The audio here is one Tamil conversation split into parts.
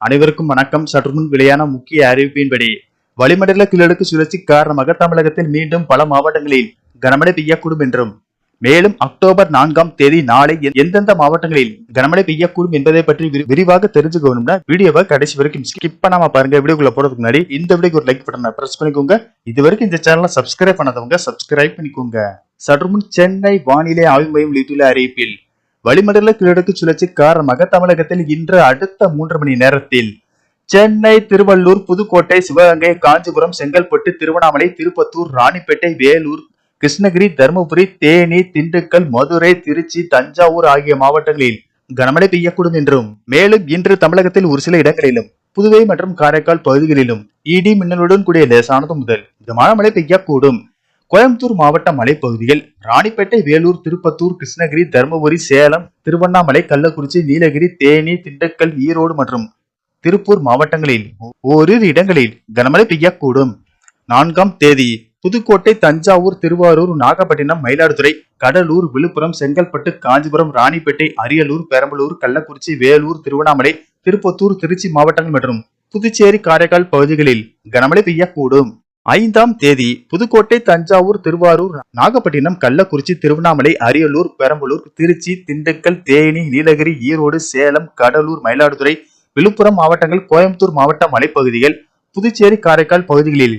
அனைவருக்கும் வணக்கம். சற்று முன் வெளியான முக்கிய அறிவிப்பின்படி வளிமண்டல கிழக்கு சுழற்சி காரணமாக தமிழகத்தில் மீண்டும் பல மாவட்டங்களில் கனமழை பெய்யக்கூடும் என்றும் மேலும் அக்டோபர் நான்காம் தேதி நாளை எந்தெந்த மாவட்டங்களில் கனமழை பெய்யக்கூடும் என்பதை பற்றி விரி- விரிவாக தெரிஞ்சுக்கணும்னா வீடியோவை கடைசி வரைக்கும் ஸ்கிப் பண்ணாம பாருங்க. வீடியோக்குள்ள போறதுக்கு முன்னாடி இந்த வீடியோக்கு ஒரு லைக் பட்டனை பிரஸ் பண்ணிக்கோங்க. இது வரைக்கும் இந்த சேனலை சப்ஸ்கிரைப் பண்ணாதவங்க சப்ஸ்கிரைப் பண்ணிக்கோங்க. சற்று முன் சென்னை வானிலை ஆய்வு மையம் வெளியிட்டுள்ள அறிவிப்பில் வளிமண்டல கிழக்கு சுழற்சி காரணமாக தமிழகத்தில் இன்று அடுத்த மூன்று மணி நேரத்தில் சென்னை திருவள்ளூர் புதுக்கோட்டை சிவகங்கை காஞ்சிபுரம் செங்கல்பட்டு திருவண்ணாமலை திருப்பத்தூர் ராணிப்பேட்டை வேலூர் கிருஷ்ணகிரி தருமபுரி தேனி திண்டுக்கல் மதுரை திருச்சி தஞ்சாவூர் ஆகிய மாவட்டங்களில் கனமழை பெய்யக்கூடும் என்றும் மேலும் இன்று தமிழகத்தில் ஒரு சில இடங்களிலும் புதுவை மற்றும் காரைக்கால் பகுதிகளிலும் இடி மின்னலுடன் கூடிய லேசானது முதல் மிதமான மழை பெய்யக்கூடும் கோயம்புத்தூர் மாவட்ட மலைப்பகுதியில் ராணிப்பேட்டை வேலூர் திருப்பத்தூர் கிருஷ்ணகிரி தருமபுரி சேலம் திருவண்ணாமலை கள்ளக்குறிச்சி நீலகிரி தேனி திண்டுக்கல் ஈரோடு மற்றும் திருப்பூர் மாவட்டங்களில் ஓரிரு இடங்களில் கனமழை பெய்யக்கூடும். நான்காம் தேதி புதுக்கோட்டை தஞ்சாவூர் திருவாரூர் நாகப்பட்டினம் மயிலாடுதுறை கடலூர் விழுப்புரம் செங்கல்பட்டு காஞ்சிபுரம் ராணிப்பேட்டை அரியலூர் பெரம்பலூர் கள்ளக்குறிச்சி வேலூர் திருவண்ணாமலை திருப்பத்தூர் திருச்சி மாவட்டங்கள் மற்றும் புதுச்சேரி காரைக்கால் பகுதிகளில் கனமழை பெய்யக்கூடும். ஐந்தாம் தேதி புதுக்கோட்டை தஞ்சாவூர் திருவாரூர் நாகப்பட்டினம் கள்ளக்குறிச்சி திருவண்ணாமலை அரியலூர் பெரம்பலூர் திருச்சி திண்டுக்கல் தேனி நீலகிரி ஈரோடு சேலம் கடலூர் மயிலாடுதுறை விழுப்புரம் மாவட்டங்கள் கோயம்புத்தூர் மாவட்ட மலைப்பகுதிகள் புதுச்சேரி காரைக்கால் பகுதிகளில்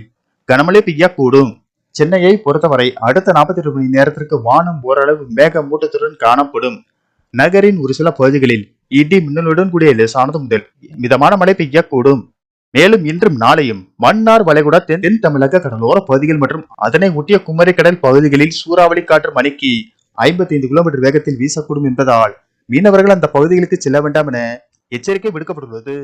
கனமழை பெய்யக்கூடும். சென்னையை பொறுத்தவரை அடுத்த நாற்பத்தி எட்டு மணி நேரத்திற்கு வானம் ஓரளவு மேகமூட்டத்துடன் காணப்படும். நகரின் ஒரு சில பகுதிகளில் இடி மின்னலுடன் கூடிய லேசானது முதல் மிதமான மழை பெய்யக்கூடும். மேலும் இன்றும் நாளையும் மன்னார் வளைகுடா தென் தென் தமிழக கடலோர பகுதிகள் மற்றும் அதனை ஒட்டிய குமரிக்கடல் பகுதிகளில் சூறாவளி காற்று மணிக்கு ஐம்பத்தி ஐந்து கிலோமீட்டர் வேகத்தில் வீசக்கூடும் என்பதால் மீனவர்கள் அந்த பகுதிகளுக்கு செல்ல வேண்டாம் என எச்சரிக்கை விடுக்கப்பட்டுள்ளது.